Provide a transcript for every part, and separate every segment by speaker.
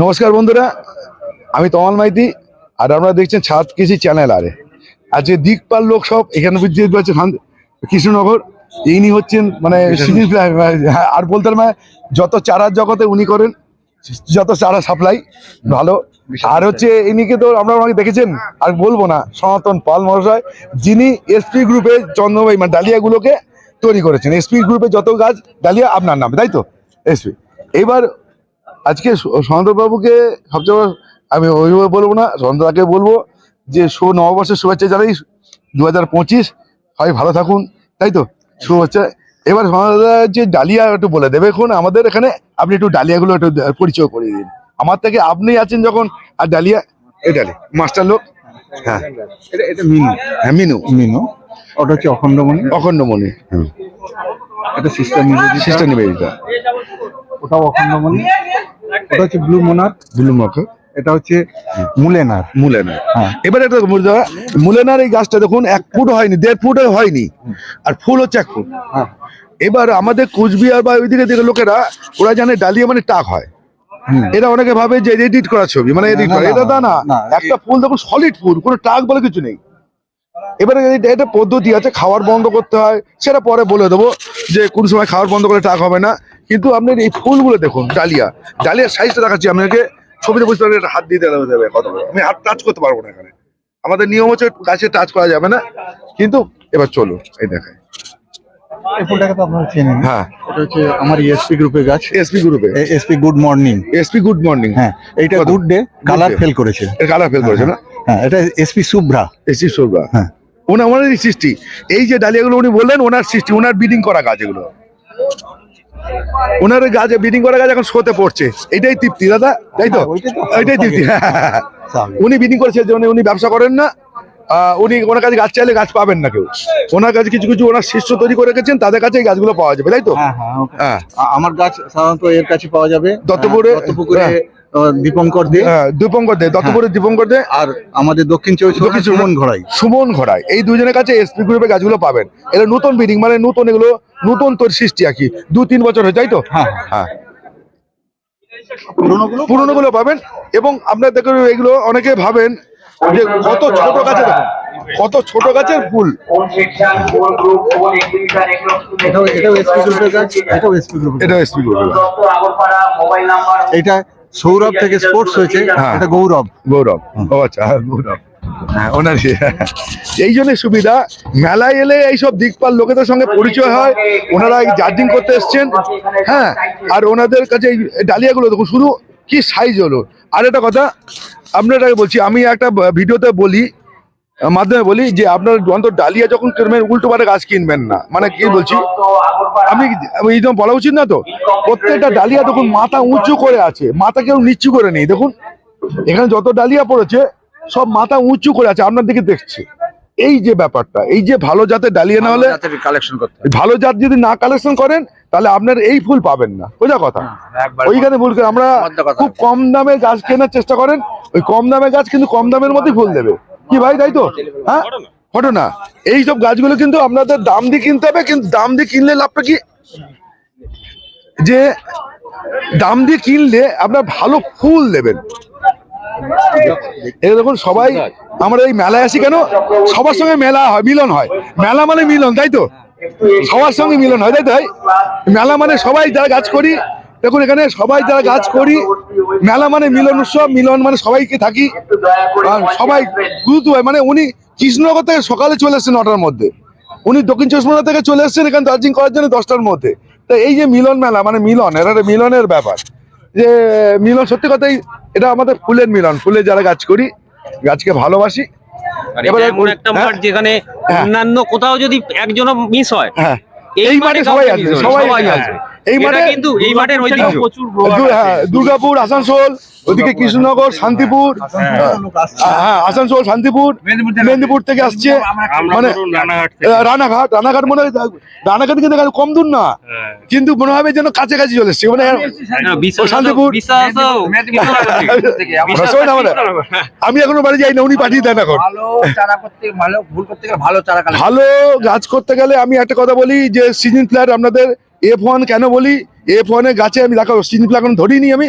Speaker 1: নমস্কার বন্ধুরা আমি তমাল মাইতি আর আপনারা দেখছেন ছাদ কৃষি চ্যানেল আরে। আজকে দিকপাল লোক সব এখানে বুঝতে পারছেন কৃষ্ণনগর। ইনি হচ্ছেন মানে আর বলতে মানে যত চারার জগতে উনি করেন যত চারা সাপ্লাই ভালো। আর হচ্ছে ইনিকে তো আপনারা আমাকে দেখেছেন আর বলব না সনাতন পাল মহাশয় যিনি এসপি গ্রুপে চন্দ্রবাই মানে ডালিয়াগুলোকে তৈরি করেছেন। এসপি গ্রুপে যত গাছ ডালিয়া আপনার নামে তাই তো? এসপি। এবার আজকে সন্তবাবুকে সবচেয়ে আমি ওইভাবে বলব না সন্তদাকে বলব যে শো নববর্ষের শুভেচ্ছা জানাই। দু হাজার পঁচিশ হয় ভালো থাকুন তাই তো? শুভেচ্ছা। এবার সন্তদা যে ডালিয়া একটু বলে দেবে। এখন আমাদের এখানে আপনি একটু ডালিয়াগুলো একটু পরিচয় করিয়ে দিন। আমার থেকে আপনি আছেন যখন আর ডালিয়া এই ডালি মাস্টার লোক। হ্যাঁ।
Speaker 2: এটা এটা মিনু।
Speaker 1: হ্যাঁ মিনু।
Speaker 2: মিনু। ওটা হচ্ছে অখণ্ডমণি।
Speaker 1: অখণ্ডমণি।
Speaker 2: এটা সিস্টার নিবেদিতা।
Speaker 1: সিস্টার নিবেদিতা।
Speaker 2: ওটাও অখণ্ডমণি ওটা হচ্ছে ব্লু মোনার।
Speaker 1: বিলুম মাখা
Speaker 2: এটা হচ্ছে মুলেনার।
Speaker 1: মুলেনার।
Speaker 2: হ্যাঁ।
Speaker 1: এবারে একটা মুলেনার মুলেনার এই গাছটা দেখুন এক ফুট হয়নি দেড় ফুট হয়নি আর ফুল হচ্ছে এক ফুট।
Speaker 2: হ্যাঁ।
Speaker 1: এবার আমাদের কোচবিহার বা ওইদিকে দিকে লোকেরা ওরা জানে ডালিয়া মানে টাক হয়।
Speaker 2: হুম।
Speaker 1: এরা অনেকে ভাবে যে এডিট করা ছবি মানে এডিট
Speaker 2: না,
Speaker 1: করা। এটা তা না একটা ফুল দেখুন সলিড ফুল কোনো টাক বলে কিছু নেই। এবারে এটা- এটা পদ্ধতি আছে খাওয়ার বন্ধ করতে হয়। সেটা পরে বলে দেবো যে কোন সময় খাওয়ার বন্ধ করলে টাক হবে না। কিন্তু আপনার এই ফুলগুলো দেখুন ডালিয়া। ডালিয়ার সাইজটা দেখাচ্ছি আপনাকে। ছবিতে বুঝতে পারবেন হাত দিতে দেবে কত বড়। আমি হাত টাচ করতে পারব না এখানে। আমাদের নিয়ম হচ্ছে গাছে টাচ করা যাবে না। কিন্তু এবার চলো এই দেখায়
Speaker 2: এই ফুলটাকে তো আপনারা চেনেন।
Speaker 1: হ্যাঁ।
Speaker 2: এটা হচ্ছে আমার এসপি গ্রুপের গাছ।
Speaker 1: এসপি গ্রুপে
Speaker 2: SP good morning
Speaker 1: SP good morning
Speaker 2: হ্যাঁ এইটা
Speaker 1: কত?
Speaker 2: গুড ডে কালার ফেল করেছে।
Speaker 1: এর কালার ফেল করেছে না?
Speaker 2: হ্যাঁ এটা এসপি শুভ্রা
Speaker 1: এসি সোরবা
Speaker 2: হ্যাঁ।
Speaker 1: ওনার ওনারই সৃষ্টি। এই যে ডালিয়াগুলো উনি বললেন ওনার সৃষ্টি ওনার বিডিং করা গাছ এগুলো। ওনার গাছে বিডিং করা গাছ এখন শোতে পড়ছে। এটাই তৃপ্তি দাদা তাই তো?
Speaker 2: হ্যাঁ,
Speaker 1: এটাই তৃপ্তি উনি বিডিং করেছে যে উনি- ব্যবসা করেন না। উনি ওনার কাছে গাছ চাইলে গাছ পাবেন না কেউ। ওনার কাছে কিছু কিছু ওনার শিষ্য তৈরি করে রেখেছেন তাদের কাছে এই গাছগুলো পাওয়া যাবে তাই তো?
Speaker 2: হ্যাঁ হ্যাঁ.
Speaker 1: হ্যাঁ।
Speaker 2: আমার গাছ সাধারণত এর কাছে পাওয়া যাবে।
Speaker 1: দত্তপুরে-
Speaker 2: দত্তপুকুরে
Speaker 1: হ্যাঁ।
Speaker 2: দীপঙ্কর দে।
Speaker 1: হ্যাঁ দীপঙ্কর দে দত্তপুরের দীপঙ্কর দে।
Speaker 2: আর আমাদের দক্ষিণ চব্বিশ
Speaker 1: দক্ষিণ
Speaker 2: সুমন ঘোড়াই।
Speaker 1: সুমন ঘোড়ায় এই দুজনের কাছে এসপি গ্রুপের গাছগুলো পাবেন। এটা নতুন বিডিং মানে নতুন এগুলো নতুন তোর সৃষ্টি আর কি। দু তিন বছর হয়ে তাই তো?
Speaker 2: হ্যাঁ।
Speaker 1: হ্যাঁ।
Speaker 2: পুরোনোগুলো
Speaker 1: পুরোনো গুলো পাবেন এবং আপনার দেখুন এগুলো অনেকে ভাবেন যে কত ছোট গাছে দেখুন কত ছোট গাছের ফুল।
Speaker 2: এটাও এটাও এসপি গ্রুপের গাছ? এটাও এসপি গ্রুপের
Speaker 1: এটা
Speaker 2: সৌরভ থেকে স্পোর্টস হয়েছে
Speaker 1: হ্যাঁ।
Speaker 2: এটা গৌরব।
Speaker 1: গৌরব। ও আচ্ছা হ্যাঁ, গৌরব। হ্যাঁ ওনার এই জন্য সুবিধা মেলায় এলে এইসব দিকপাল লোকেদের সঙ্গে পরিচয় হয় ওনারা জার্জিং করতে এসছেন। হ্যাঁ আর ওনাদের কাছে এই ডালিয়াগুলো দেখুন শুধু কি সাইজ হলো। আর একটা কথা আপনার বলছি আমি একটা ভিডিওতে বলি মাধ্যমে বলি যে আপনার অন্তত ডালিয়া যখন কিনবেন উল্টো পারে গাছ কিনবেন না মানে কি বলছি? আমি এই জন্য বলা উচিত না তো? প্রত্যেকটা ডালিয়া দেখুন মাথা উঁচু করে আছে মাথা কেউ নিচু করে নেই দেখুন। এখানে যত ডালিয়া পড়েছে সব মাথা উঁচু করে আছে আপনার দিকে দেখছে। এই যে ব্যাপারটা এই যে ভালো জাতের ডালিয়া না হলে
Speaker 2: কালেকশন করতে
Speaker 1: ভালো জাত যদি না কালেকশন করেন তাহলে আপনার এই ফুল পাবেন না। বোঝা কথা? ওইখানে ভুল করে আমরা খুব কম দামে গাছ কেনার চেষ্টা করেন ওই কম দামে গাছ কিন্তু কম দামের মধ্যেই ফুল দেবে। কি ভাই তাই তো? হ্যাঁ? ঘটনা এই সব গাছগুলো কিন্তু আপনাদের দাম দিয়ে কিনতে হবে কিন্তু দাম দিয়ে কিনলে লাভটা কি? যে দাম দিয়ে কিনলে আপনার ভালো ফুল দেবেন। এই দেখুন সবাই আমরা এই মেলায় আসি কেন? সবার সঙ্গে মেলা হয় মিলন হয়। মেলা মানে মিলন তাই তো? সবার সঙ্গে মিলন হয় তাই তো? মেলা মানে সবাই যারা গাছ করি দেখুন এখানে সবাই যারা গাছ করি মেলা মানে মিলন উৎসব মিলন মানে সবাইকে থাকি। সবাই গুরুত্ব মানে উনি কৃষ্ণনগর থেকে সকালে চলে এসেছেন নটার মধ্যে। উনি দক্ষিণ চব্বিশ পরগনা থেকে চলে এসেছেন এখানে দার্জিলিং করার জন্য দশটার মধ্যে। তো এই যে মিলন মেলা মানে মিলন এটা একটা মিলনের ব্যাপার। যে মিলন সত্যি কথাই এটা আমাদের ফুলের মিলন ফুলের যারা গাছ করি গাছকে ভালোবাসি।
Speaker 3: আর
Speaker 1: এবারে
Speaker 3: একটা
Speaker 1: হ্যাঁ।
Speaker 3: মাঠ যেখানে
Speaker 1: হ্যাঁ।
Speaker 3: অন্যান্য কোথাও যদি একজনও মিস হয়
Speaker 1: হ্যাঁ।
Speaker 3: এই মাঠে
Speaker 1: সবাই আসবে সবাই
Speaker 3: আসবে।
Speaker 1: আসবে এই মাঠে
Speaker 3: কিন্তু এই মাঠের ঐতিহ্য।
Speaker 1: হ্যাঁ, দুর্গাপুর আসানসোল ওদিকে কৃষ্ণনগর শান্তিপুর। হ্যাঁ আসানসোল শান্তিপুর মেদিনীপুর থেকে আসছে। মানে রানাঘাট রানাঘাট মনে হয় রানাঘাট কিন্তু কম দূর না। কিন্তু মনে হবে যেন কাছাকাছি চলে এসছে। মানে শান্তিপুর। আমি এখনও বাড়ি যাই না উনি পাঠিয়ে দেন এখন।
Speaker 4: ভালো চারা করতে ভালো ভুল করতে গেলে ভালো চারা কালেক্ট
Speaker 1: ভালো গাছ করতে গেলে আমি একটা কথা বলি যে সিজন প্লেয়ার আপনাদের এফ ওয়ান কেন বলি? এফ ওয়ানের গাছে আমি দেখাবো। সিজন প্লেয়ার এখন ধরিনি আমি।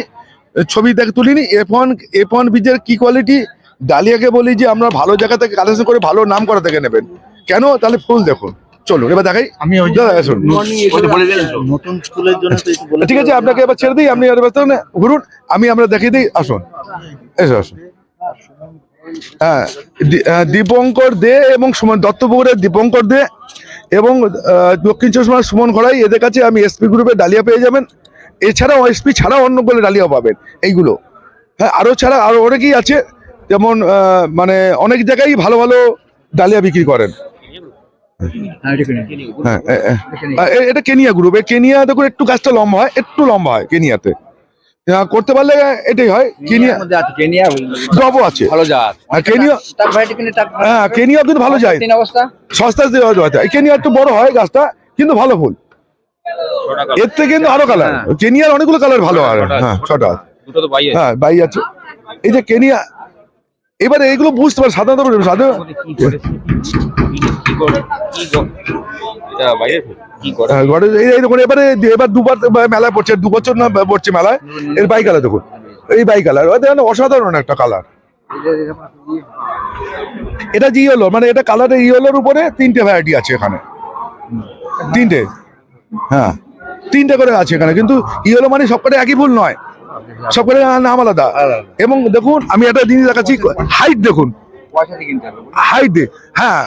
Speaker 1: ছবি দেখে তুলিনি। এফ ওয়ান এফ ওয়ান বীজের কি কোয়ালিটি ডালিয়াকে বলি যে আমরা ভালো জায়গা থেকে কালেকশন করে ভালো নাম করা থেকে নেবেন। কেন? তাহলে ফুল দেখুন। চলুন এবার দেখাই।
Speaker 2: আমি
Speaker 1: আসুন।
Speaker 2: নতুন স্কুলের জন্য তো একটু বলে
Speaker 1: ঠিক আছে আপনাকে এবার ছেড়ে দিই। আপনি। ঘুরুন। আমি আমরা দেখিয়ে দিই। আসুন। এসো আসুন। হ্যাঁ দীপঙ্কর দে এবং সুমন দত্তপুকুরের দীপঙ্কর দে। এবং দক্ষিণ চশমার সুমন খড়াই এদের কাছে আমি এসপি গ্রুপে ডালিয়া পেয়ে যাবেন। এছাড়াও এসপি ছাড়াও অন্যগুলো ডালিয়া পাবেন এইগুলো। হ্যাঁ আরও ছাড়া আরও অনেকেই আছে যেমন মানে অনেক জায়গায় ভালো ভালো ডালিয়া বিক্রি করেন। হ্যাঁ এটা কেনিয়া। গ্রুপ এই কেনিয়া দেখুন একটু গাছটা লম্বা হয় একটু লম্বা হয় কেনিয়াতে। করতে পারলে এটাই হয়। কেনিয়া
Speaker 4: আছে কেনিয়া
Speaker 1: জবও আছে।
Speaker 4: ভালো জাত।
Speaker 1: আর কেনিয়া
Speaker 4: তার ভ্যারাইটি কিনে তার
Speaker 1: হ্যাঁ কেনিয়া কিন্তু ভালো যায়। সস্তা কেনিয়া একটু বড় হয় গাছটা কিন্তু ভালো ফুল। এর থেকে কিন্তু আরও কালার
Speaker 4: হ্যাঁ।
Speaker 1: কেনিয়ার অনেকগুলো কালার ভালো হয়।
Speaker 3: ছটা
Speaker 1: হ্যাঁ ছটা হ্যাঁ বাই আছে। এই যে কেনিয়া এবারে এইগুলো বুঝতে পারে সাধারণত সাধারণ
Speaker 3: কি করে?
Speaker 1: হ্যাঁ, এই এই দেখুন এবারে এবার দুবার মেলায় পড়ছে দু বছর না পড়ছে মেলায়। এর বাই কালার দেখুন এই বাই কালার। দেখেন অসাধারণ একটা কালার। এটা জি হলো মানে এটা কালারের ইয়েলোর উপরে তিনটে ভ্যারাইটি আছে এখানে। তিনটে। হ্যাঁ তিনটে করে আছে এখানে কিন্তু ইয়েলো মানে সবকটা একই ফুল নয়। সবকটা নাম আলাদা। এবং দেখুন আমি একটা জিনিস দেখাচ্ছি হাইট দেখুন। হাইট হ্যাঁ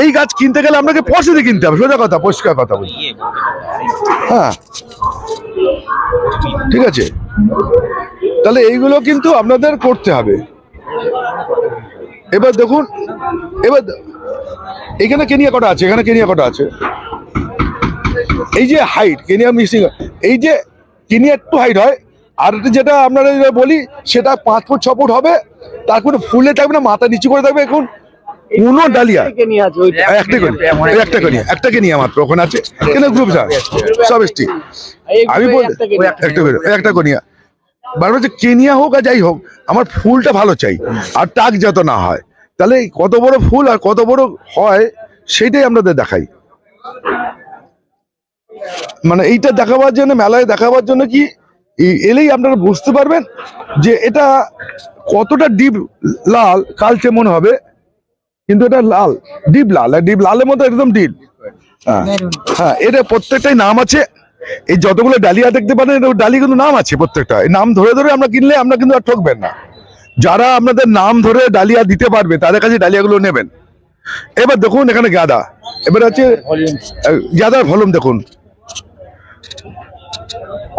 Speaker 1: এই গাছ কিনতে গেলে আপনাকে পয়সা দিয়ে কিনতে হবে সোজা কথা পরিষ্কার কথা বলি।
Speaker 3: ইয়ে
Speaker 1: হ্যাঁ। ঠিক আছে? তাহলে এইগুলো কিন্তু আপনাদের করতে হবে। এবার দেখুন এবার এখানে কেনিয়া কটা আছে? এখানে কেনিয়া কটা আছে? এই যে হাইট কেনিয়া মিক্সিং এই যে কেনিয়া একটু হাইট হয় আর যেটা আপনারা বলি সেটা পাঁচ ফুট ছ ফুট হবে তারপরে ফুলে থাকবে না মাথা নিচু করে থাকবে এখন। কোনো ডালিয়া। একটা করি একটা করি একটা কেনিয়া মাত্র ওখানে আছে। কেন গ্রুপ সব এসটি আমি বল একটা করি একটা কনিয়া বারবার যে কেনিয়া হোক আর যাই হোক আমার ফুলটা ভালো চাই আর টাক যত না হয়। তাহলে এই কত বড় ফুল আর কত বড় হয় সেটাই আপনাদের দেখাই। মানে এইটা দেখাবার জন্য মেলায় দেখাবার জন্য কি এলেই আপনারা বুঝতে পারবেন যে এটা কতটা ডিপ লাল কালচে মনে হবে কিন্তু এটা লাল ডিপ লাল ডিপ লালের মতো একদম ডিপ। হ্যাঁ হ্যাঁ এটা প্রত্যেকটাই নাম আছে। এই যতগুলো ডালিয়া দেখতে পারেন এটা ডালি কিন্তু নাম আছে প্রত্যেকটা। এই নাম ধরে ধরে আমরা কিনলে আমরা কিন্তু আর ঠকবেন না। যারা আপনাদের নাম ধরে ডালিয়া দিতে পারবে তাদের কাছে ডালিয়াগুলো নেবেন। এবার দেখুন এখানে গাদা। এবার আছে আহ, গাদার ভলুম দেখুন।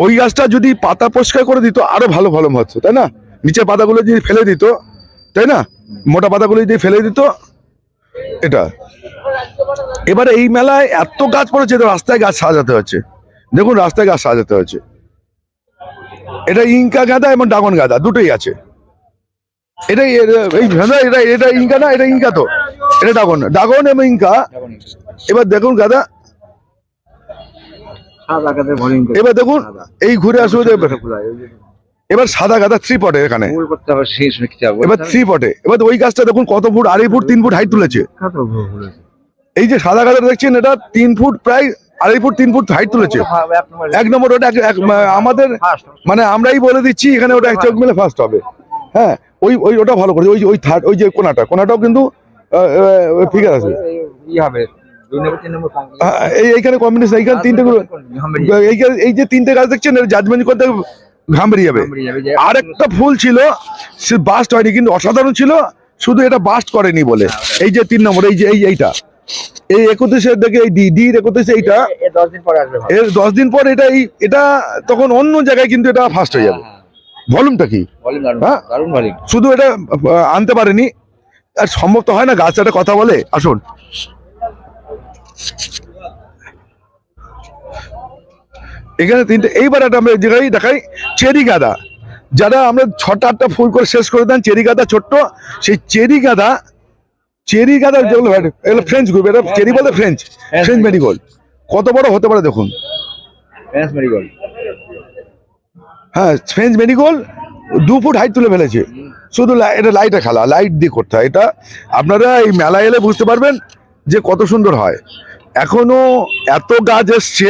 Speaker 1: ওই গাছটা যদি পাতা পরিষ্কার করে দিত, আরও ভালো ভলম হতো, তাই না? নিচের পাতাগুলো যদি ফেলে দিত, তাই না? মোটা পাতাগুলো যদি ফেলে দিত, এটা। এবারে এই মেলায় এত গাছ পড়েছে, তো রাস্তায় গাছ সাজাতে হচ্ছে। দেখুন, রাস্তায় গাছ সাজাতে হচ্ছে। এটা ইনকা গাঁদা এবং ড্রাগন গাঁদা, দুটোই আছে। এটাই এই ভেদা এটা এটা ইনকা না, এটা ইনকা তো? এটা ডাগন ড্রাগন এবং ইনকা। এবার দেখুন, গাদা
Speaker 2: সাদা কাদের ভলিং করে
Speaker 1: এবার দেখুন এই ঘুরে আসবে এবার সাদা গাদা থ্রি পটে এখানে। এবার থ্রি পটে এবার ওই গাছটা দেখুন কত ফুট আড়াই ফুট তিন ফুট হাইট তুলেছে। এই যে সাদা গাদা দেখছেন এটা তিন ফুট প্রায় আড়াই ফুট তিন ফুট হাইট তুলেছে। এক নম্বর ওটা আমাদের মানে আমরাই বলে দিচ্ছি এখানে ওটা এক চোখ মিলে ফার্স্ট হবে। হ্যাঁ ওই ওই ওটা ভালো করে ওই ওই থার্ড ওই যে কোনাটা কোনাটাও কিন্তু ফিগার আছে।
Speaker 4: ই হবে।
Speaker 1: এইখানে কম্বিনেশন এইখানে তিনটে এই যে তিনটে গাছ দেখছেন জাজমেন্ট করতে ঘাম বেরিয়ে যাবে আর একটা ফুল ছিল সে বাস্ট হয়নি কিন্তু অসাধারণ ছিল শুধু এটা বাস্ট করেনি বলে। এই যে তিন নম্বর এই যে এই এইটা। এই একত্রিশের দেখে এই ডি ডি একত্রিশে এইটা। এর দশ দিন পর এটা এই এটা তখন অন্য জায়গায় কিন্তু এটা ফার্স্ট হয়ে যাবে। ভলিউমটা কি? হ্যাঁ?
Speaker 4: দারুণ ভলিউম
Speaker 1: শুধু এটা আনতে পারেনি। আর সম্ভব তো হয় না গাছ একটা কথা বলে। আসুন। এখানে তিনটে এইবার একটা আমরা যেখানেই দেখাই চেরি গাদা। যারা আমরা ছটা আটটা ফুল করে শেষ করে দেন চেরি গাদা ছোট্ট সেই চেরি গাদা চেরি গাদা যেগুলো এগুলো ফ্রেঞ্চ গ্রুপ এটা চেরি বলে ফ্রেঞ্চ ফ্রেঞ্চ মেরিগোল্ড কত বড় হতে পারে দেখুন। হ্যাঁ ফ্রেঞ্চ মেডিকল দু ফুট হাইট তুলে ফেলেছে। শুধু এটা লাইটে খেলা লাইট দিয়ে করতে হয়। এটা আপনারা এই মেলা এলে বুঝতে পারবেন যে কত সুন্দর হয়। এখনও এত গাছ এসছে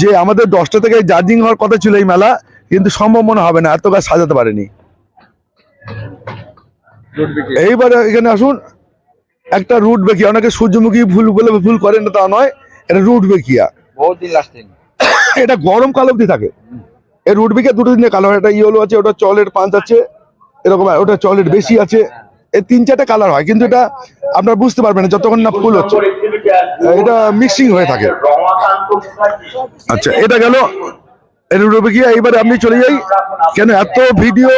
Speaker 1: যে আমাদের দশটা থেকে জার্জিং হওয়ার কথা ছিল এই মেলা কিন্তু সম্ভব মনে হবে না এত গাছ সাজাতে পারেনি। এইবার এখানে আসুন একটা রুট বেকিয়া অনেকে সূর্যমুখী ফুল বলে ফুল করেন না তা নয় এটা রুট বেকিয়া। এটা গরম কালো অব্দি থাকে। এই রুট বেকিয়া দুটো দিনে কালো হয় একটা ইয়েলো আছে ওটা চলের পাঁচ আছে এরকম আর ওটা চলের বেশি আছে। এই তিন চারটা কালার হয় কিন্তু এটা আপনার বুঝতে পারবেন না যতক্ষণ না ফুল হচ্ছে। এটা মিক্সিং হয়ে থাকে। আচ্ছা এটা গেল। এইবারে আপনি চলে যাই। কেন এত ভিডিও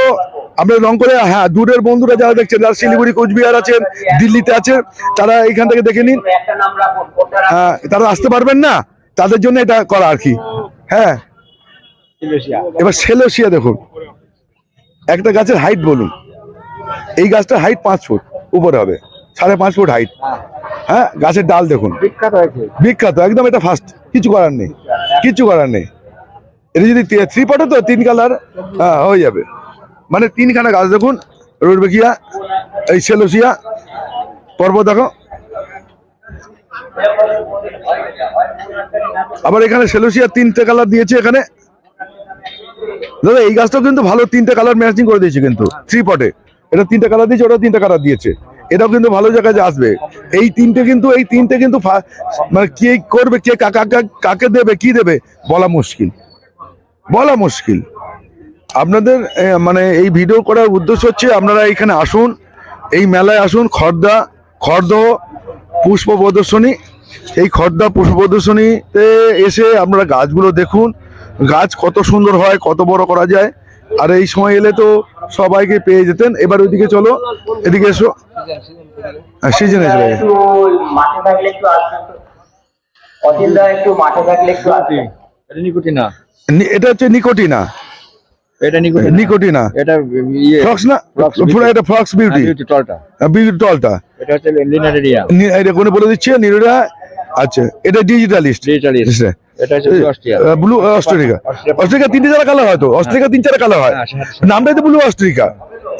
Speaker 1: আমরা রং করে হ্যাঁ দূরের বন্ধুরা যারা দেখছেন যারা শিলিগুড়ি কোচবিহার আছেন দিল্লিতে আছেন তারা এইখান থেকে দেখে নিন? আহ, তারা আসতে পারবেন না। তাদের জন্য এটা করা আর কি। হ্যাঁ। এবার সেলোসিয়া দেখুন। একটা গাছের হাইট বলুন। এই গাছটার হাইট পাঁচ ফুট উপরে হবে। সাড়ে পাঁচ ফুট হাইট হ্যাঁ গাছের ডাল দেখুন। বিখ্যাত একদম এটা ফার্স্ট কিছু করার নেই কিছু করার নেই। এটা যদি থ্রি পটে তো তিন কালার হ্যাঁ হয়ে যাবে। মানে তিনখানা গাছ দেখুন রুটবেকিয়া এই সেলোসিয়া পর্বত দেখো। আবার এখানে সেলোসিয়া তিনটে কালার দিয়েছে এখানে। দাদা এই গাছটাও কিন্তু ভালো তিনটে কালার ম্যাচিং করে দিয়েছে কিন্তু থ্রি পটে এটা তিনটে কালার দিয়েছে ওটা তিনটে কালার দিয়েছে। এটাও কিন্তু ভালো জায়গায় আসবে। এই তিনটে কিন্তু, এই তিনটে কিন্তু মানে কে করবে, কে কাকা- কাকে দেবে, কি দেবে, বলা মুশকিল। বলা মুশকিল। আপনাদের মানে এই ভিডিও করার উদ্দেশ্য হচ্ছে আপনারা এখানে আসুন, এই মেলায় আসুন, খর্দা, খর্দ, পুষ্প প্রদর্শনী। এই খর্দা পুষ্প প্রদর্শনীতে এসে আপনারা গাছগুলো দেখুন। গাছ কত সুন্দর হয়, কত বড় করা যায়। আর এই সময় এলে তো সবাইকে পেয়ে যেতেন। এবার ওইদিকে চলো, এদিকে এসো। সিজনে চলে
Speaker 5: একটু মাঠে থাকলে একটু। দা একটু মাঠে থাকলে একটু
Speaker 4: এটা নিকোটিনা
Speaker 1: এটা হচ্ছে নিকোটিনা।
Speaker 4: এটা নিকোটিনা
Speaker 1: নিকোটিনা।
Speaker 4: এটা ইয়ে।
Speaker 1: ফ্লক্স না? পুরো এটা ফ্লক্স বিউটি
Speaker 4: টলটা
Speaker 1: বিউটি টলটা
Speaker 4: এটা হচ্ছে লিনারেরিয়া।
Speaker 1: নি- এটা কোনে বলে দিচ্ছে? নিরোরা আচ্ছা এটা ডিজিটালিস্ট
Speaker 4: ডিজিটালিস্ট এটা হচ্ছে অস্ট্রিয়া
Speaker 1: ব্লু। অস্ট্রেলিকা তিনটে চারা কালার হয়। তো অস্ট্রেলিকা তিন চারা কালার হয়।
Speaker 4: হ্যাঁ, হ্যাঁ।
Speaker 1: নামটাই তো ব্লু অস্ট্রিকা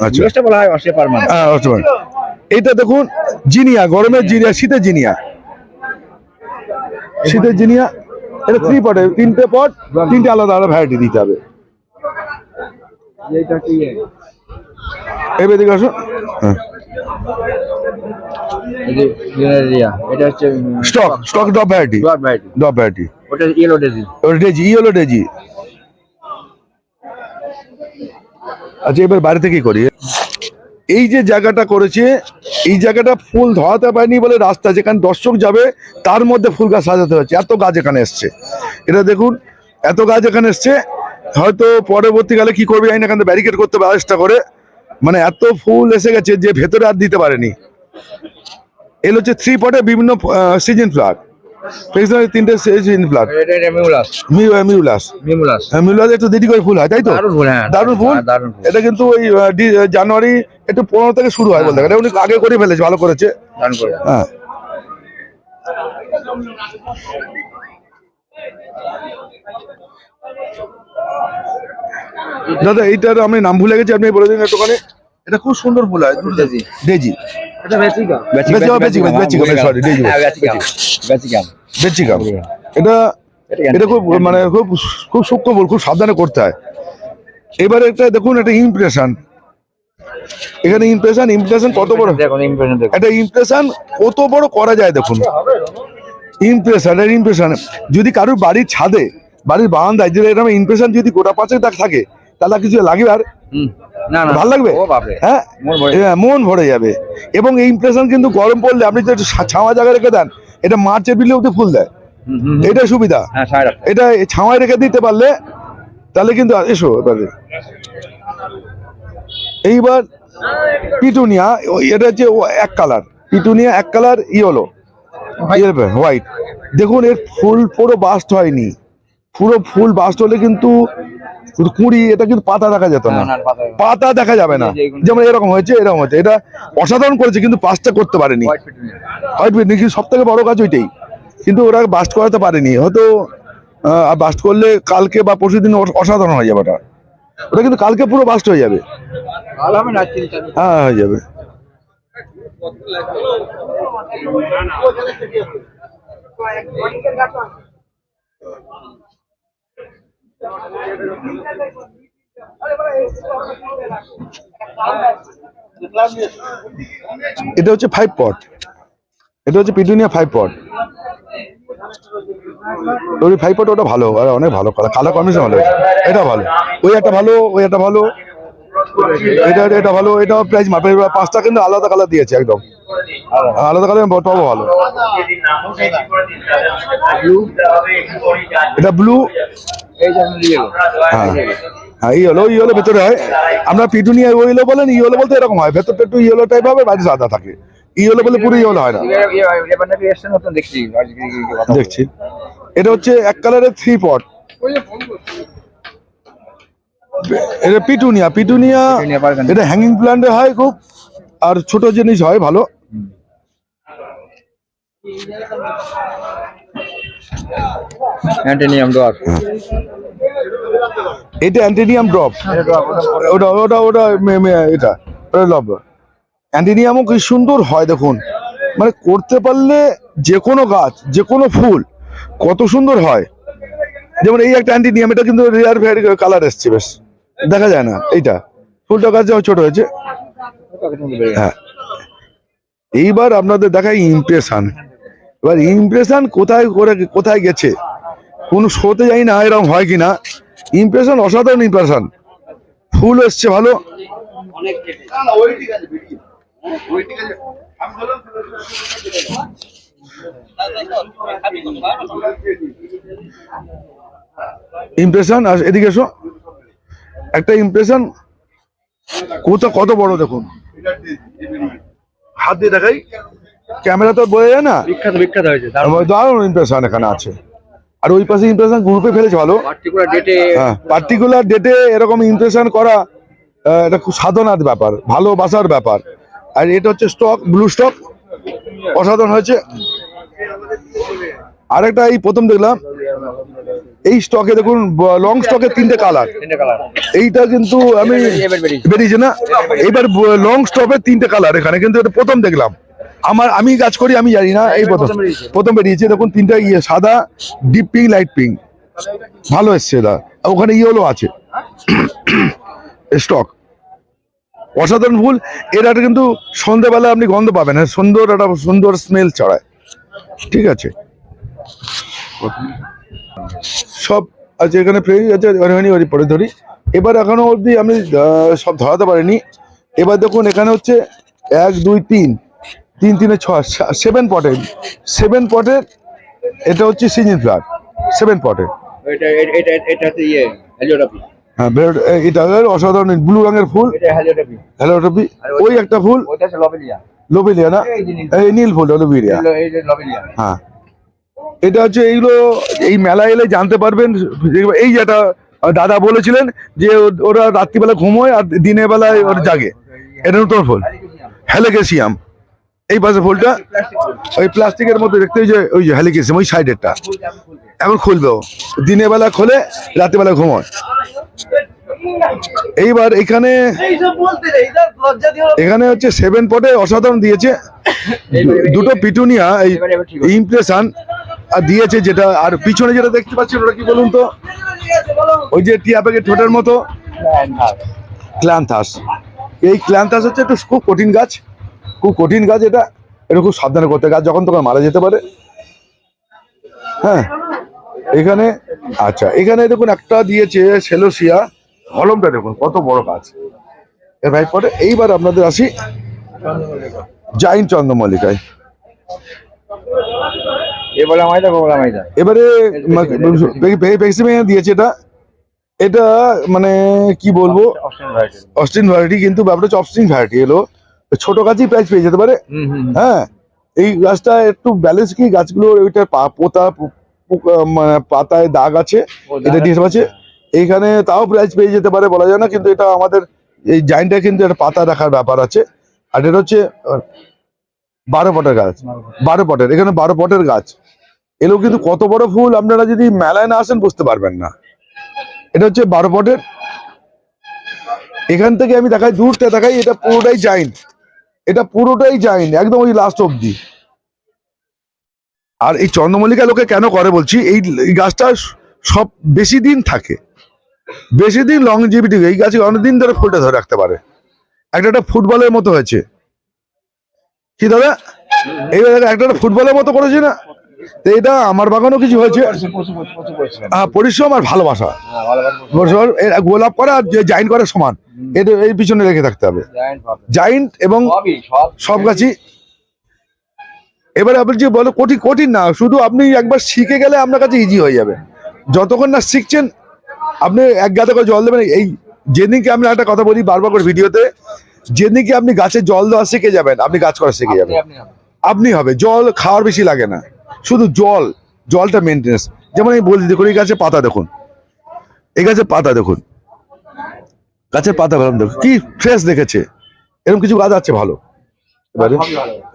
Speaker 1: আচ্ছা।
Speaker 4: ইউএসটা বলা হয় অস্ট্রিয়া পারমান
Speaker 1: হ্যাঁ অস্ট্রেলিয়া এটা দেখুন জিনিয়া গরমের জিনিয়া শীতের জিনিয়া। শীতের জিনিয়া এটা থ্রি পটে তিনটে পট তিনটে আলাদা আলাদা ভ্যারাইটি দিতে হবে। এবার দিকে আসুন। স্টক স্টক ডব ভ্যারাইটি ডব ভ্যারাইটি
Speaker 4: ওটা ইয়েলো ডেজি
Speaker 1: আচ্ছা এবার বাড়ি থেকেই করি? এই যে জায়গাটা করেছে, এই জায়গাটা ফুল ধরাতে পারেনি বলে রাস্তা যেখানে দর্শক যাবে, তার মধ্যে ফুল গাছ সাজাতে হচ্ছে। এত গাছ এখানে এসছে। এটা দেখুন, এত গাছ এখানে এসছে। হয়তো পরবর্তীকালে কি করবে জানি না, এখানে ব্যারিকেড করতে আরেকটা করে। মানে এত ফুল এসে গেছে যে ভেতরে আর দিতে পারেনি। এগুলো হচ্ছে থ্রি পটে বিভিন্ন সিজন ফ্লাওয়ার পেছনে তিনটে
Speaker 4: এটা এটা মিউলাস
Speaker 1: মিউলাস
Speaker 4: মিউলাস
Speaker 1: হ্যাঁ মিউলাস একটু দেরি করে ফুল হয় তাই তো?
Speaker 4: ফুল হ্যাঁ
Speaker 1: দারুণ ফুল? এটা কিন্তু ওই জানুয়ারি একটু পনেরো থেকে শুরু হয় বলতে গেলে। উনি আগে করে ফেলেছে ভালো করেছে। হ্যাঁ। দাদা এইটার আমি নাম ভুলে গেছি আপনি বলে দিন একটুখানি। এটা খুব সুন্দর ফুল হয়
Speaker 4: ডেজি।
Speaker 1: ডেজি
Speaker 4: এটা বেচিকা
Speaker 1: বেচিকা, বেচিকা, বেচিকা, sorry, ডেজি।
Speaker 4: হ্যাঁ বেচিকা বেচিকা
Speaker 1: এটা এটা খুব মানে খুব খুব সূক্ষ্ম ফুল খুব সাবধানে করতে হয়। এবারে একটা দেখুন একটা ইমপ্রেশন এখানে ইমপ্রেশন ইমপ্রেশন কত বড়?
Speaker 4: দেখুন ইমপ্রেশন দেখুন।
Speaker 1: একটা ইমপ্রেশন কত বড় করা যায় দেখুন। ইমপ্রেশন এর ইমপ্রেশন যদি কারোর বাড়ির ছাদে বাড়ির বারান্দায় যদি এরকম ইমপ্রেশন যদি গোটা পাঁচেক দাগ থাকে তাহলে কিছু লাগবে আর?
Speaker 4: হুম। না না।
Speaker 1: ভালো লাগবে? হ্যাঁ?
Speaker 4: মন ভরে
Speaker 1: হ্যাঁ, মন ভরে যাবে। এবং এই ইমপ্রেশন কিন্তু গরম পড়লে আপনি যদি ছাওয়া জায়গা রেখে দেন এটা মার্চের বিলে অব্দি ফুল দেয়।
Speaker 4: হুম, হুম, হুম।
Speaker 1: এটা সুবিধা।
Speaker 4: হ্যাঁ
Speaker 1: এটা ছাওয়ায় রেখে দিতে পারলে তাহলে কিন্তু এসো এবারে। এইবার পিটুনিয়া ওই এটা হচ্ছে এক কালার। পিটুনিয়া এক কালার ই হলো হোয়াইট দেখুন এর ফুল পুরো বাস্ট হয়নি। পুরো ফুল বাস্ট হলে কিন্তু কুড়ি এটা কিন্তু পাতা দেখা যেত না।
Speaker 4: পাতা-
Speaker 1: দেখা যাবে না। যেমন এরকম হয়েছে এরকম হয়েছে। এটা অসাধারণ করেছে কিন্তু পাঁচটা করতে পারেনি।
Speaker 4: হোয়াইট পিটুনিয়া
Speaker 1: কিন্তু সব থেকে বড় কাজ ওইটাই। কিন্তু ওরা বাস্ট করাতে পারেনি। হয়তো আর বাস্ট করলে কালকে বা পরশু দিন অসাধারণ হয়ে যাবে ওটা। ওটা কিন্তু কালকে পুরো বাস্ট হয়ে যাবে। হ্যাঁ হয়ে যাবে। এটা হচ্ছে ফাইভ পট এটা হচ্ছে পিটুনিয়া ফাইভ পট ওই ফাইভ পট ওটা ভালো আর অনেক ভালো কালার কম্বিনেশন ভালো। এটা ভালো। ওই একটা ভালো, ওই একটা ভালো। এটা এটা ভালো, এটা প্রাইস মাপে পাঁচটা কিন্তু আলাদা কালার দিয়েছে একদম। আলাদা কালার টপও ভালো। এটা ব্লু হ্যাঁ হ্যাঁ ইয়েলো ইয়েলো ভেতরে হয়। আমরা পিটুনিয়া ইয়েলো বলেন ইয়েলো বলতে এরকম হয়। ভেতরটা একটু ইয়েলো টাইপ হবে বাইরে সাদা থাকে। ইয়েলো বলে পুরো ইয়েলো হয় না।
Speaker 4: দেখছি।
Speaker 1: এটা হচ্ছে এক কালারের থ্রি পট এটা পিটুনিয়া পিটুনিয়া
Speaker 4: পিটুনিয়া
Speaker 1: এটা হ্যাঙ্গিং প্ল্যান্টে হয় খুব। আর ছোট জিনিস হয় ভালো।
Speaker 4: অ্যান্টেনিয়াম ডোয়ার
Speaker 1: এটা অ্যান্টিনিয়াম ড্রপ ওটা ওটা ওটা এটা, ওটা লব অ্যান্টিনিয়ামও কি সুন্দর হয় দেখুন। মানে করতে পারলে যে কোনো গাছ, যে কোনো ফুল, কত সুন্দর হয়। যেমন এই একটা অ্যান্টিনিয়াম এটা কিন্তু রেয়ার ভ্যারি কালার এসছে বেশ। দেখা যায় না, এইটা। ফুলটা গাছ যেমন ছোট হয়েছে। হ্যাঁ। এইবার আপনাদের দেখাই ইমপ্রেশন এবার ইমপ্রেশন কোথায় করে, কোথায় গেছে? কোন শোতে যাই না এরকম হয় কিনা। ইমপ্রেশন অসাধারণ ইমপ্রেশন ফুল এসছে ভালো। ইমপ্রেশন আর এদিকে এসো। একটা ইমপ্রেশন কোথা কত বড় দেখুন। হাত দিয়ে দেখাই। ক্যামেরা তো বোঝা যায় না?
Speaker 4: বিখ্যাত বিখ্যাত হয়েছে
Speaker 1: দারুণ ইমপ্রেশন এখানে আছে। আর ওই পাশে ইমপ্রেশন গ্রুপে ফেলেছে ভালো?
Speaker 4: পার্টিকুলার ডেটে
Speaker 1: হ্যাঁ পার্টিকুলার ডেটে এরকম ইমপ্রেশন করা এটা খুব সাধনার ব্যাপার ভালোবাসার ব্যাপার। আর এটা হচ্ছে স্টক ব্লু স্টক অসাধারণ হয়েছে। আরেকটা এই প্রথম দেখলাম এই স্টকে দেখুন লং স্টকে তিনটে কালার এইটা কিন্তু আমি।
Speaker 4: বেরিয়েছে।
Speaker 1: না? এবার লং স্টপের তিনটে কালার এখানে কিন্তু এটা প্রথম দেখলাম। আমার আমি কাজ করি আমি জানি না এই প্রথম।
Speaker 4: প্রথম বেরিয়েছে।
Speaker 1: দেখুন তিনটা ইয়ে সাদা ডিপ পিঙ্ক লাইট পিঙ্ক। ভালো এসছে এটা। আর ওখানে ইয়েলো আছে। স্টক। অসাধারণ ফুল। এর একটা কিন্তু সন্ধ্যেবেলা আপনি গন্ধ পাবেন। হ্যাঁ সুন্দর একটা সুন্দর স্মেল ছড়ায়। ঠিক আছে। সব আছে এখানে ফ্রেজ আছে ওখানে ওই পরে ধরি। এবার এখনও অবধি আমি সব ধরাতে পারিনি। এবার দেখুন এখানে হচ্ছে এক দুই তিন। তিন তিনে ছয় সেভেন পটের সেভেন পটের এটা হচ্ছে সিজন ফ্লাওয়ার সেভেন পটের হ্যাঁ এটা অসাধারণ ব্লু রঙের ফুল। হ্যালোটপি ওই একটা ফুল।
Speaker 4: লোবেলিয়া
Speaker 1: না?
Speaker 4: এই নীল।
Speaker 1: ফুল। লোবেলিয়া হ্যাঁ। এটা হচ্ছে এইগুলো এই মেলা এলে জানতে পারবেন এই যেটা দাদা বলেছিলেন যে ওরা রাত্রিবেলা ঘুমোয় আর দিনের বেলায় ওর জাগে। এটা নতুন ফুল। হ্যালিকেসিয়াম এই পাশে ফুলটা ওই প্লাস্টিকের মধ্যে দেখতে ওই যে ওই যে হ্যালিকেসিয়াম ওই সাইডেরটা। এখন খুলবে ও। দিনের বেলা খোলে রাত্রিবেলা ঘুমোয়। এইবার এখানে এখানে হচ্ছে সেভেন পটে অসাধারণ দিয়েছে। দুটো পিটুনিয়া এই ইমপ্রেশন আর দিয়েছে যেটা আর পিছনে যেটা দেখতে পাচ্ছেন ওটা কি বলুন তো? ওই যে টিয়া প্যাকেট ঠোঁটের মতো। ক্ল্যান্থাস এই ক্ল্যান্থাস হচ্ছে একটু খুব কঠিন গাছ। খুব কঠিন গাছ এটা। এটা খুব সাবধানে করতে। গাছ যখন তখন মারা যেতে পারে। হ্যাঁ এখানে আচ্ছা এখানে দেখুন একটা দিয়েছে সেলোসিয়া কলমটা দেখুন কত বড় গাছ এর ভাই পরে এইবার আপনাদের আসি জাইন চন্দ্রমল্লিকায়। এবারে দিয়েছে এটা। এটা মানে কি বলব? অস্টিন ভ্যারাইটি কিন্তু ব্যাপারটা হচ্ছে অস্টিন ভ্যারাইটি এলো। ছোট গাছই প্রাইস পেয়ে যেতে পারে। হ্যাঁ এই গাছটা একটু ব্যালেন্স কি গাছগুলো ওইটা পোতা মানে পাতায় দাগ আছে এটা? দিয়ে আছে। এইখানে তাও প্রাইস পেয়ে যেতে পারে বলা যায় না কিন্তু এটা আমাদের এই জাইনটা কিন্তু একটা পাতা রাখার ব্যাপার আছে। আর এটা হচ্ছে বারো পটের গাছ। বারো পটের। এখানে বারো পটের গাছ। এগুলো কিন্তু কত বড় ফুল আপনারা যদি মেলায় না আসেন বুঝতে পারবেন না। এটা হচ্ছে বারো পটের। এখান থেকে আমি দেখাই দূরটা দেখাই এটা পুরোটাই জাইন এটা পুরোটাই যায়নি, একদম ওই লাস্ট অব্দি আর এই চন্দ্রমল্লিকা লোকে কেন করে বলছি? এই এই গাছটা সব বেশি দিন থাকে। বেশি দিন লংজিভিটি এই গাছে অনেকদিন ধরে ফুলটা ধরে রাখতে পারে। একটা একটা ফুটবলের মতো হয়েছে। কি দাদা, একটা একটা ফুটবলের মতো করেছি না? তো এটা আমার বাগানও কিছু হয়েছে।
Speaker 4: পরিশ্রম
Speaker 1: হ্যাঁ, পরিশ্রম আর ভালোবাসা। গোলাপ করা আর জাইন করা সমান। এটা এই পিছনে রেখে থাকতে হবে। জাইন্ট এবং
Speaker 4: সব
Speaker 1: গাছই। এবারে আপনি যে বলো কঠিন কঠিন না শুধু আপনি একবার শিখে গেলে আপনার কাছে ইজি হয়ে যাবে। যতক্ষণ না শিখছেন আপনি এক গাদা করে জল দেবেন। এই যেদিনকে আমি একটা কথা বলি বারবার করে ভিডিওতে যেদিনকে আপনি গাছে জল দেওয়া শিখে যাবেন আপনি গাছ করা শিখে যাবেন।
Speaker 4: আপনি
Speaker 1: হবে। জল খাওয়ার বেশি লাগে না। শুধু জল জলটা মেনটেন্স যেমন আমি বলছি দেখুন এই গাছের পাতা দেখুন। এই গাছের পাতা দেখুন। গাছের পাতা ভালো দেখুন। কি ফ্রেশ দেখেছে। এরকম কিছু গাছ আছে ভালো। এবারে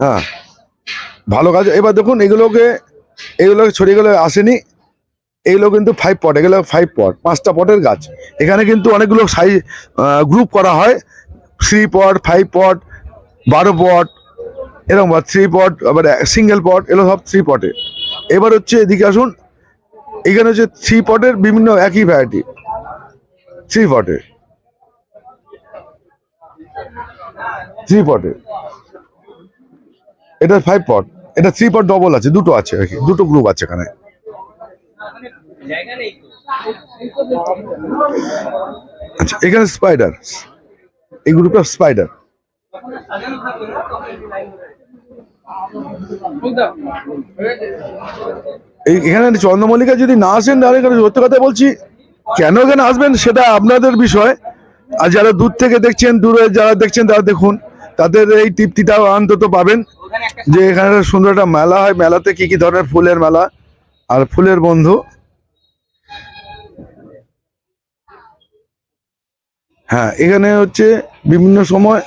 Speaker 1: হ্যাঁ। ভালো গাছ এবার দেখুন এগুলোকে এগুলোকে ছড়িয়ে গেলে আসেনি। এগুলো কিন্তু ফাইভ পট এগুলো ফাইভ পট পাঁচটা পটের গাছ। এখানে কিন্তু অনেকগুলো সাইজ গ্রুপ করা হয়। থ্রি পট ফাইভ পট বারো পট এরকম থ্রি পট আবার সিঙ্গেল পট এগুলো সব থ্রি পটে এবার হচ্ছে এদিকে আসুন, এখানে হচ্ছে থ্রি পটের বিভিন্ন একই ভ্যারাইটি থ্রি পটে থ্রি পটে এটা ফাইভ পট এটা থ্রি পট ডবল আছে, দুটো আছে দুটো গ্রুপ আছে এখানে। আচ্ছা এখানে স্পাইডার এই গ্রুপটা স্পাইডার এখানে চন্দ্রমল্লিকা যদি না আসেন, তাহলে সত্যি কথা বলছি। কেন এখানে আসবেন সেটা আপনাদের বিষয়। আর যারা দূর থেকে দেখছেন, দূরে যারা দেখছেন, তারা দেখুন। তাদের এই তৃপ্তিটা অন্তত পাবেন যে এখানে সুন্দর একটা মেলা হয়। মেলাতে কি কি ধরনের ফুলের মেলা? আর ফুলের বন্ধু? হ্যাঁ এখানে হচ্ছে বিভিন্ন সময়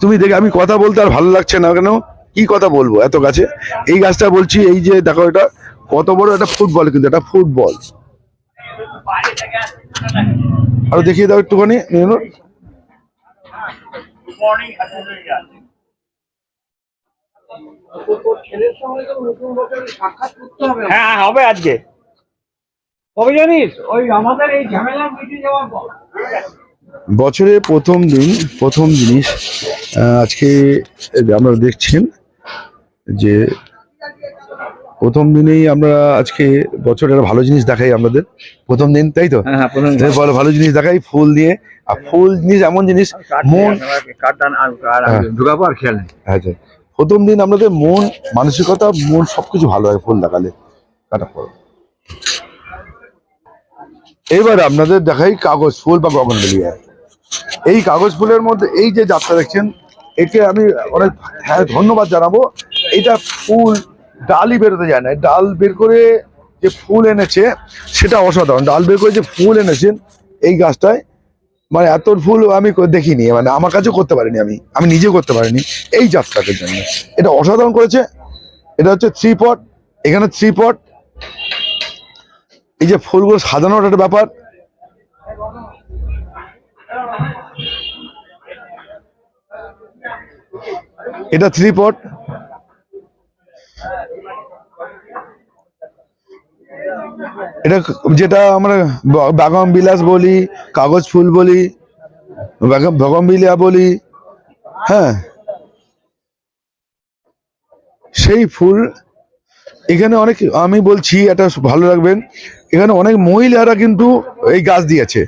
Speaker 1: তুমি দেখে আমি কথা বলতে আর ভালো লাগছে না কেন? কি কথা বলব এত গাছে? এই গাছটা বলছি, এই যে দেখো এটা কত বড় একটা ফুটবল কিন্তু, এটা ফুটবল। আরও দেখিয়ে দাও একটুখানি
Speaker 4: হ্যাঁ হবে আজকে। কবে জানিস? ওই আমাদের এই ঝামেলা মিটে যাওয়ার
Speaker 1: বছরের প্রথম দিন প্রথম জিনিস আজকে আমরা দেখছেন যে প্রথম দিনেই আমরা আজকে বছরের ভালো জিনিস দেখাই আমাদের। প্রথম দিন তাই তো?
Speaker 4: হ্যাঁ হ্যাঁ প্রথম
Speaker 1: তাই ভালো জিনিস দেখাই ফুল দিয়ে। আর ফুল জিনিস এমন জিনিস মন
Speaker 4: কাটান আর আর
Speaker 1: হ্যাঁ।
Speaker 4: ঢুকাবো আর খেয়াল
Speaker 1: আচ্ছা। প্রথম দিন আপনাদের মন, মানসিকতা, মন সবকিছু ভালো হয় ফুল দেখালে। কাটা পর। এবার আপনাদের দেখাই কাগজ ফুল বা গগনবেলিয়া এই কাগজ ফুলের মধ্যে এই যে যাত্রা দেখছেন, একে আমি অনেক হ্যাঁ ধন্যবাদ জানাব। এটা ফুল ডালই বেরোতে যায় না। ডাল বের করে যে ফুল এনেছে, সেটা অসাধারণ। ডাল বের করে যে ফুল এনেছেন, এই গাছটায় মানে এত ফুল আমি দেখিনি মানে আমার কাছেও করতে পারিনি আমি। আমি নিজে করতে পারিনি এই যাত্রাটার জন্য। এটা অসাধারণ করেছে। এটা হচ্ছে থ্রি পট এখানে থ্রি পট এই যে ফুলগুলো সাজানোর একটা ব্যাপার। এটা থ্রি পট এটা যেটা আমরা বাগম বিলাস বলি, কাগজ ফুল বলি বাগম ভগমবিলিয়া বলি হ্যাঁ। সেই ফুল, এখানে অনেক, আমি বলছি, এটা ভালো রাখবেন এখানে অনেক মহিলারা কিন্তু এই গাছ দিয়েছে।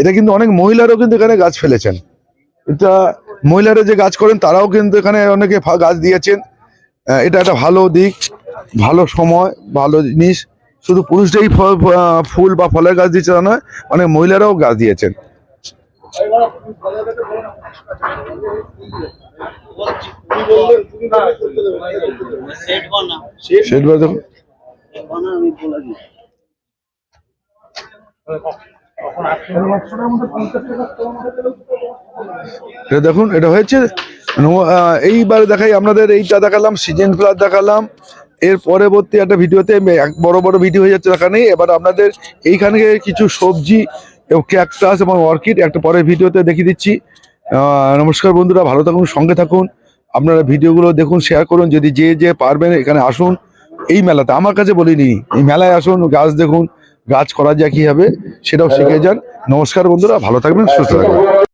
Speaker 1: এটা কিন্তু অনেক মহিলারাও কিন্তু এখানে গাছ ফেলেছেন। এটা মহিলারা যে গাছ করেন, তারাও কিন্তু এখানে অনেকে গাছ দিয়েছেন। এটা একটা ভালো দিক, ভালো সময়, ভালো জিনিস। শুধু পুরুষরাই ফুল বা ফলের গাছ দিচ্ছে তা নয়, অনেক মহিলারাও গাছ দিয়েছেন। দেখুন এটা দেখুন, এটা হয়েছে এইবার দেখাই আপনাদের, এইটা দেখালাম সিজন ফ্লাওয়ার দেখালাম এর পরবর্তী একটা ভিডিওতে এক বড় বড় ভিডিও হয়ে যাচ্ছে দেখা নেই। এবার আপনাদের এইখানে কিছু সবজি এবং ক্যাকটাস এবং অর্কিড একটা পরের ভিডিওতে দেখিয়ে দিচ্ছি। নমস্কার বন্ধুরা ভালো থাকুন সঙ্গে থাকুন। আপনারা ভিডিওগুলো দেখুন শেয়ার করুন যদি যে যে পারবেন এখানে আসুন। এই মেলাতে আমার কাছে বলিনি এই মেলায় আসুন গাছ দেখুন গাছ করা যায় কীভাবে সেটাও শিখে যান। নমস্কার বন্ধুরা ভালো থাকবেন সুস্থ থাকবেন।